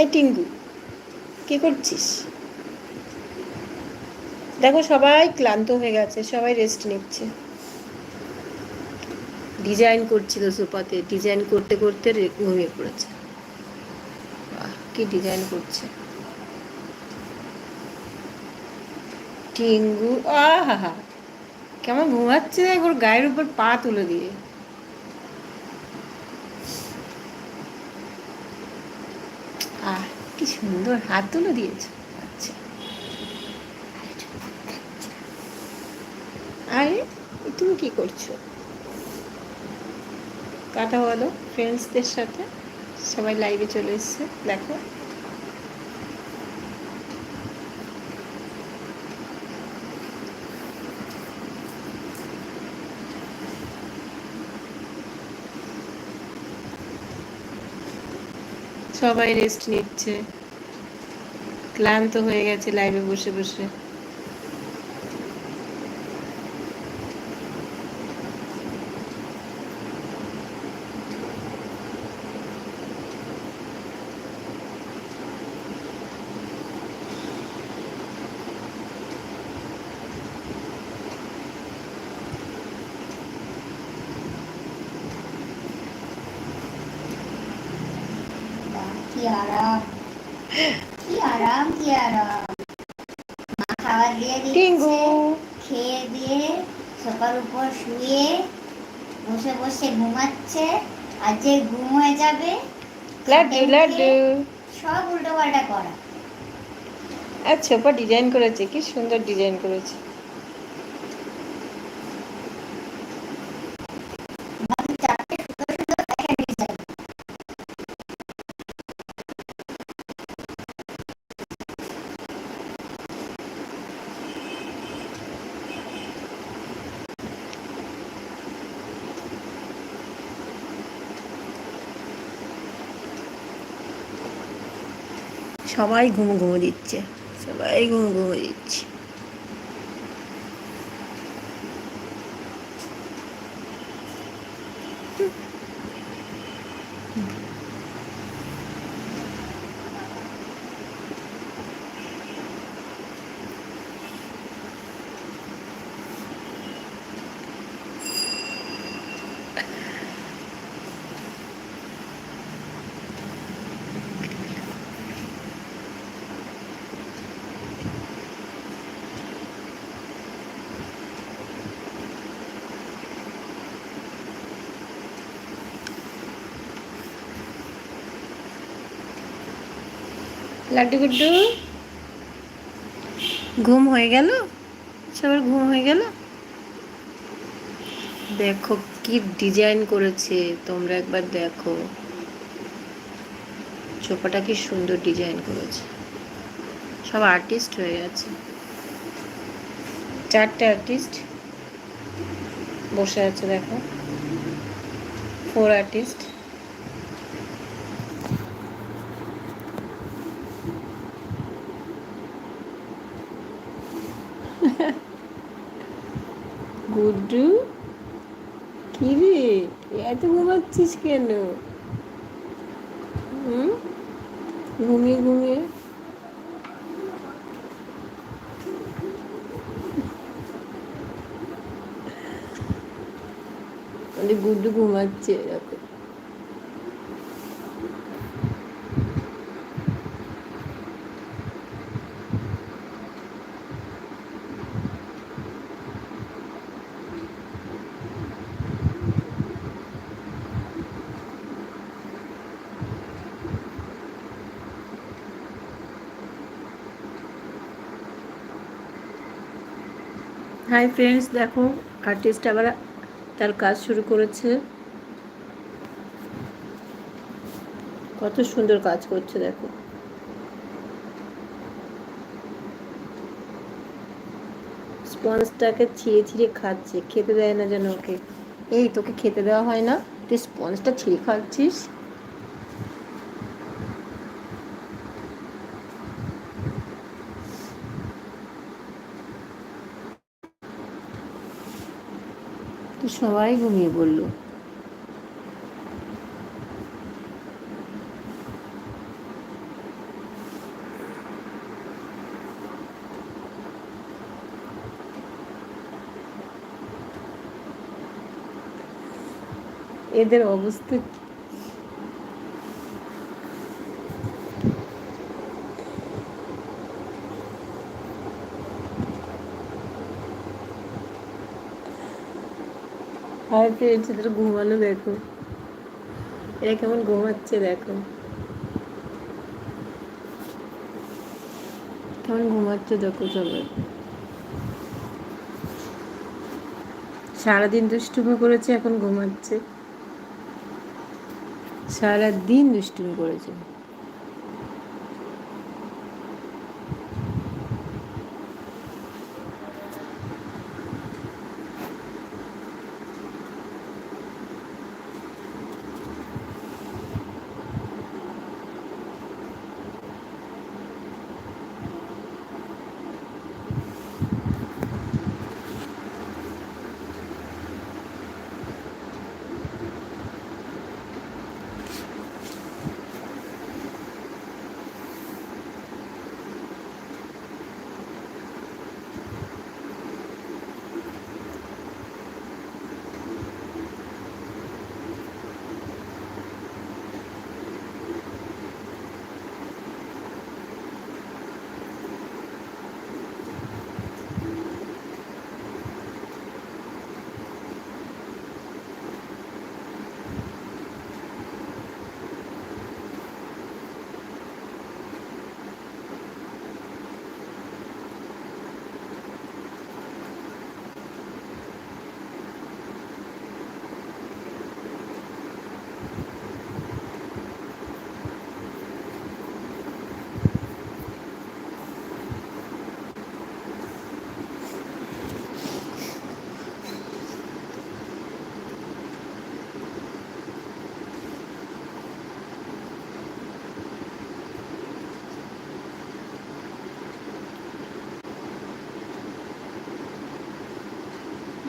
এই টিঙ্গু, কি করছিস? দেখো সবাই ক্লান্ত হয়ে গেছে, সবাই রেস্ট নিচ্ছে। ডিজাইন করছিল সোফাতে ডিজাইন করতে করতে ঘুমিয়ে পড়েছে। কি ডিজাইন করছে। টিঙ্গু আহা কেমন ঘুমাচ্ছে ওর গায়ের উপর পা তুলে দিয়ে আহ কি সুন্দর হাত তুলে দিয়েছ। আচ্ছা। আরে, তুমি কি করছ? কথা বলো ফ্রেন্ডসদের সাথে। সবাই লাইভে চলে এসছে, দেখো। সবাই রেস্ট নিচ্ছে। ক্লান্ত হয়ে গেছে লাইভে বসে বসে। কি আরাম কি আরাম কি আরাম মা খাবার দিয়ে দিচ্ছে খেয়ে দিয়ে সোফার উপর শুয়ে বসে বসে ঘুমাচ্ছে আর যে ঘুম হয়ে যাবে লাড্ডু লাড্ডু। সব উল্টো পাল্টা করা। আচ্ছা ওপর ডিজাইন করেছে কি সুন্দর ডিজাইন করেছে। সবাই ঘুমো ঘুমো দিচ্ছে। সবাই ঘুমো ঘুমো দিচ্ছে। লাড্ডু গুড্ডু। ঘুম হয়ে গেল? সবার ঘুম হয়ে গেল? দেখো কি ডিজাইন করেছে, তোমরা একবার দেখো। চোপাটা কি সুন্দর ডিজাইন করেছে। সব আর্টিস্ট হয়ে গেছে। চারটে আর্টিস্ট বসে আছে দেখো। ফোর আর্টিস্ট গুড্ডু কি রে? এত ঘুমাচ্ছিস কেন? হুম? ঘুমিয়ে ঘুমিয়ে। গুড্ডু ঘুমাচ্ছে এরকম হাই ফ্রেন্ডস দেখো আর্টিস্ট আবার তার কাজ শুরু করেছে। কত সুন্দর কাজ করছে, দেখো। স্পঞ্জটাকে ছিঁড়ে ছিঁড়ে খাচ্ছে, খেতে দেয় না যেন ওকে। এই, তোকে খেতে দেওয়া হয় না? তুই স্পঞ্জটা ছিঁড়ে খাচ্ছিস? সবাই ঘুমিয়ে পড়ল। এদের অবস্থা হাই ফ্রেন্ডস এদের ঘুমানো দেখো। এরা কেমন ঘুমাচ্ছে দেখো। কেমন ঘুমাচ্ছে দেখো সবাই। সারাদিন দুষ্টুমি করেছে, এখন ঘুমাচ্ছে। সারাদিন দুষ্টুমি করেছে।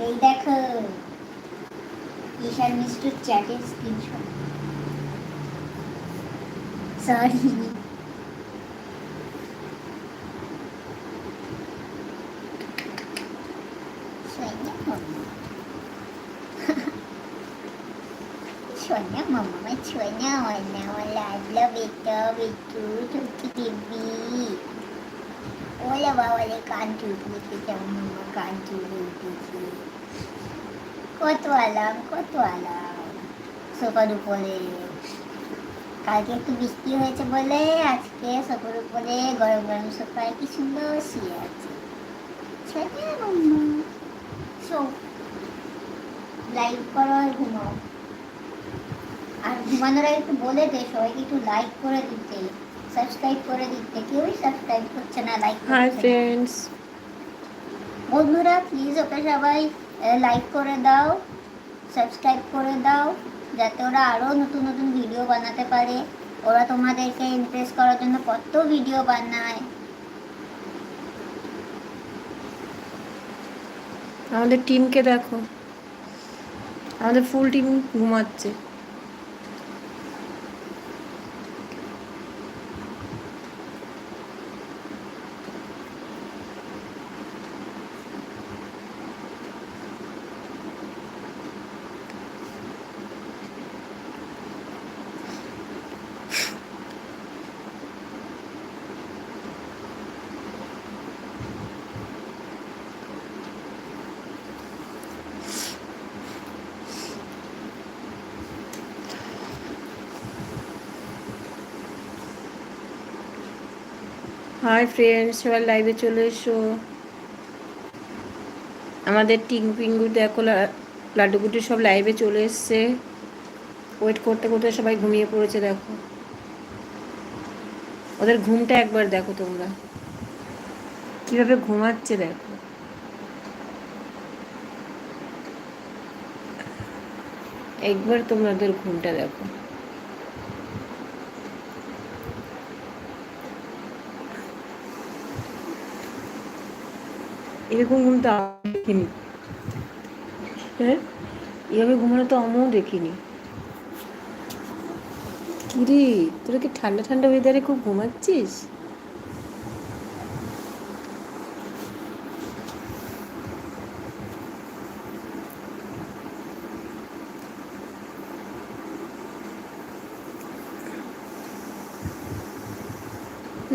এই দেখো ঈশান মিস্টুর চ্যাটের স্ক্রিনশট সরি সোনা মাম্মা সোনা ওনা ওলা আদলা বেটা বেটু চুটকি দিবি ওলা বাবালে কান চুটলিতে যাও মাম্মা কান চুটলিতেছে কত আলাম কত আলাম সোফার উপরে কালকে একটু বৃষ্টি হয়েছে বলে আজকে সোফার উপরে গরম গরম শুয়ে আছে সো লাইক করো আর ঘুমাও আর ঘুমানোর আগে একটু বলে দে সবাইকে একটু লাইক করে দিতে সাবস্ক্রাইব করে দিতে কেউই সাবস্ক্রাইব করছে না লাইক হাই ফ্রেন্ডস বন্ধুরা প্লিজ ওকে সবাই লাইক করে দাও সাবস্ক্রাইব করে দাও যাতে ওরা আরও নতুন নতুন ভিডিও বানাতে পারে। ওরা তোমাদেরকে ইমপ্রেস করার জন্য কত ভিডিও বানায়। আমাদের টিমকে দেখো। আমাদের ফুল টিম ঘুমাচ্ছে। হাই ফ্রেন্ডস সবাই লাইভে চলে এসো। আমাদের টিং পিঙ্গু দেখো, লা- লাড্ডু গুটি সব লাইভে চলে এসছে। ওয়েট করতে করতে সবাই ঘুমিয়ে পড়েছে, দেখো। ওদের ঘুমটা একবার দেখো তোমরা। কীভাবে ঘুমাচ্ছে, দেখো। একবার তোমরা ওদের ঘুমটা দেখো। এরকম দেখিনি। হ্যাঁ? এভাবে ঘুমানো তো আমিও দেখিনি। কিরে কি ঠান্ডা ঠান্ডা ওয়েদারে খুব ঘুমাচ্ছিস?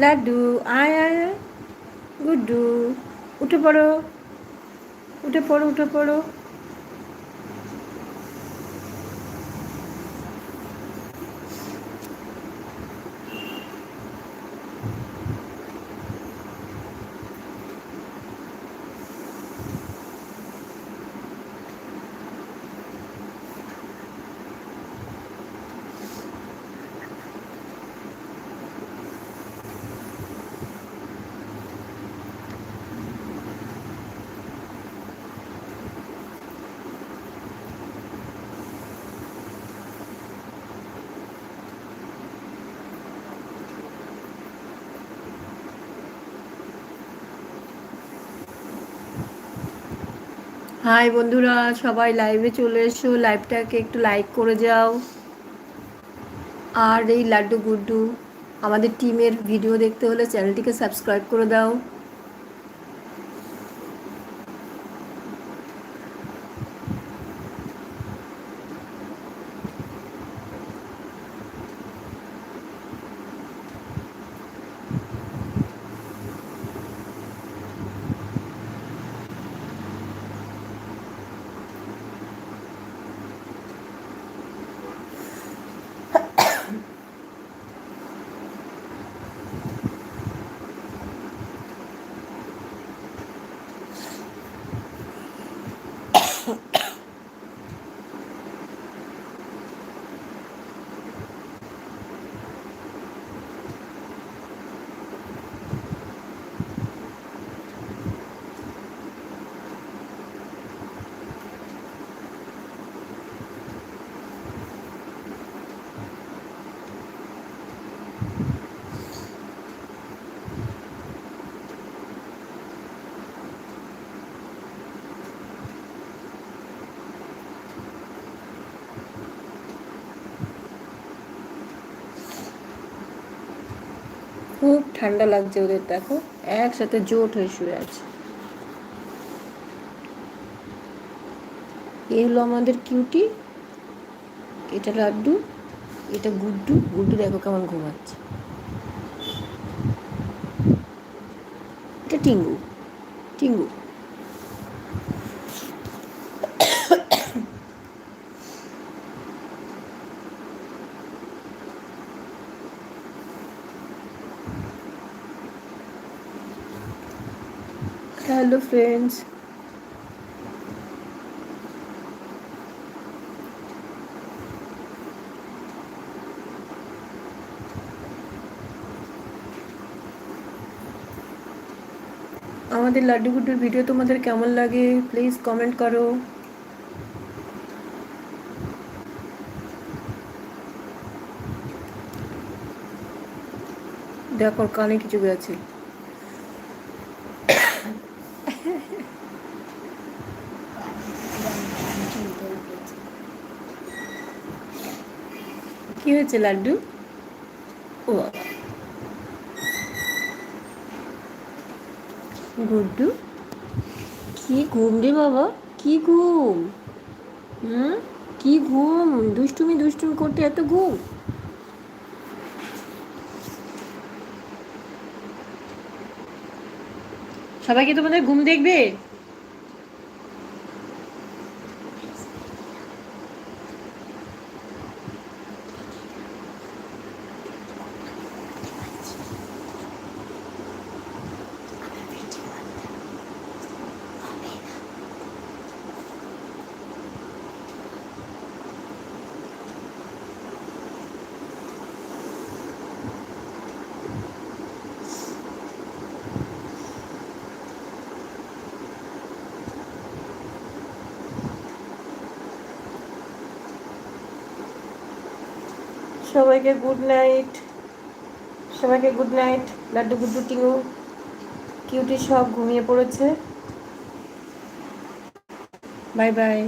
লাড্ডু আয় আয়। গুড্ডু। উঠে পড়ো উঠে পড়ো উঠে পড়ো। হাই বন্ধুরা, সবাই লাইভে চলে এসো। লাইভটাকে একটু লাইক করে যাও। আর এই লাড্ডু গুড্ডু, আমাদের টিমের ভিডিও দেখতে হলে চ্যানেলটিকে সাবস্ক্রাইব করে দাও। খুব ঠান্ডা লাগছে ওদের, দেখো, একসাথে জোট হয়ে শুয়ে আছে। এ হলো আমাদের কিউটি, এটা লাড্ডু, এটা গুড্ডু গুড্ডু দেখো কেমন ঘুমাচ্ছে। এটা টিঙ্গু টিঙ্গু। হ্যালো ফ্রেন্ডস আমাদের লাড্ডু গুড্ডুর ভিডিও তোমাদের কেমন লাগে? প্লিজ কমেন্ট করো। দেখো, কানে কিছু গেছে কি হয়েছে লাড্ডু? ও। গুড্ডু? কি ঘুম রে বাবা? কি ঘুম? হুম? কি ঘুম? দুষ্টুমি দুষ্টুমি করতে এত ঘুম? সবাইকে তোমাদের ঘুম দেখবে? সবাইকে গুড নাইট সবাইকে good night Laddu Guddu Tingu cutie সব ঘুমিয়ে পড়েছে। Bye bye